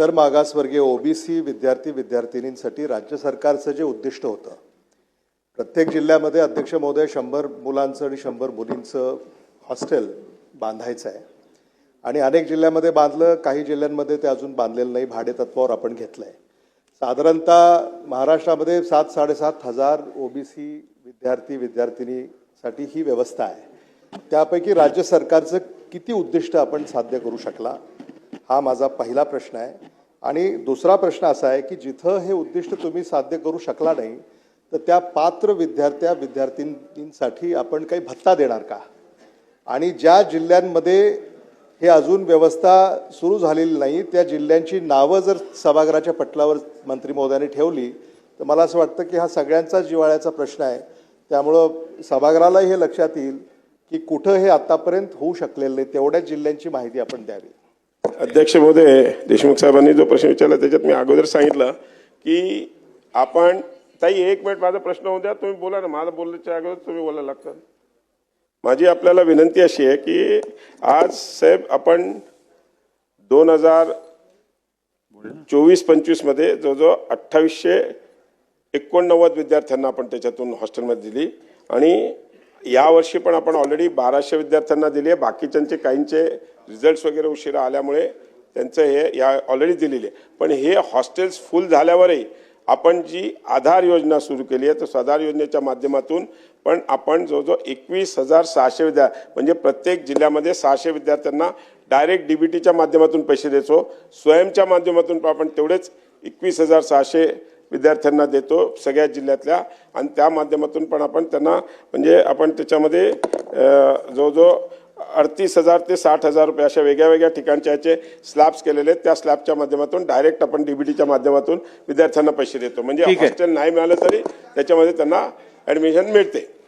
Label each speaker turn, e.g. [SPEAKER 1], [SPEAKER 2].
[SPEAKER 1] तर मागासवर्गीय ओबीसी विद्यार्थी विद्यार्थिनींसाठी राज्य सरकारचं जे उद्दिष्ट होतं प्रत्येक जिल्ह्यामध्ये अध्यक्ष महोदय शंभर मुलांचं आणि शंभर मुलींचं हॉस्टेल बांधायचं आहे. आणि अनेक जिल्ह्यामध्ये बांधलं काही जिल्ह्यांमध्ये ते अजून बांधलेलं नाही भाडेतत्वावर आपण घेतलं आहे साधारणतः महाराष्ट्रामध्ये सात साडेसात हजार ओबीसी विद्यार्थी विद्यार्थिनीसाठी ही व्यवस्था आहे. त्यापैकी राज्य सरकारचं किती उद्दिष्ट आपण साध्य करू शकला? हा माझा पहिला प्रश्न आहे. आणि दुसरा प्रश्न असा आहे की जिथं हे उद्दिष्ट तुम्ही साध्य करू शकला नाही तर त्या पात्र विद्यार्थ्या विद्यार्थिनींसाठी आपण काही भत्ता देणार का? आणि ज्या जिल्ह्यांमध्ये हे अजून व्यवस्था सुरू झालेली नाही त्या जिल्ह्यांची नावं जर सभागृहाच्या पटलावर मंत्री महोदयांनी ठेवली तर मला असं वाटतं की हा सगळ्यांचा जिव्हाळ्याचा प्रश्न आहे. त्यामुळं सभागृहाला हे लक्षात येईल की कुठं हे आतापर्यंत होऊ शकलेलं नाही तेवढ्याच जिल्ह्यांची माहिती आपण द्यावी.
[SPEAKER 2] अध्यक्ष महोदय देशमुख साहेबांनी जो प्रश्न विचारला त्याच्यात मी अगोदर सांगितलं की आपण ताई एक मिनिट माझा प्रश्न होऊ द्या तुम्ही बोला ना. मला बोलण्याच्या अगोदर तुम्ही बोलायला लागतं माझी आपल्याला विनंती अशी आहे की आज साहेब आपण दोन हजार चोवीस पंचवीसमध्ये जवळजवळ अठ्ठावीसशे एकोणनव्वद विद्यार्थ्यांना आपण त्याच्यातून हॉस्टेलमध्ये दिली. आणि यावर्षी पण आपण ऑलरेडी बाराशे विद्यार्थ्यांना दिली आहे. बाकीच्यांचे काहींचे रिझल्ट्स वगैरे उशिरा आल्यामुळे त्यांचं हे या ऑलरेडी दिलेली आहे. पण हे हॉस्टेल्स फुल झाल्यावरही आपण जी आधार योजना सुरू केली आहे तर आधार योजनेच्या माध्यमातून पण आपण जवळजवळ एकवीस हजार सहाशे विद्या म्हणजे प्रत्येक जिल्ह्यामध्ये सहाशे विद्यार्थ्यांना डायरेक्ट डी बी टीच्या माध्यमातून पैसे देतो स्वयंच्या माध्यमातून पण आपण तेवढेच एकवीस हजार सहाशे विद्यार्थ्यांना देतो सगळ्या जिल्ह्यातल्या. आणि त्या माध्यमातून पण आपण त्यांना म्हणजे आपण त्याच्यामध्ये जो जवळजवळ अडतीस हजार ते साठ हजार रुपये अशा वेगळ्या वेगळ्या ठिकाणच्या याचे स्लॅब्स केलेले आहेत. त्या स्लॅबच्या माध्यमातून डायरेक्ट आपण डीबीटीच्या माध्यमातून विद्यार्थ्यांना पैसे देतो. म्हणजे. हॉस्टेल नाही मिळालं तरी त्याच्यामध्ये त्यांना ऍडमिशन मिळते.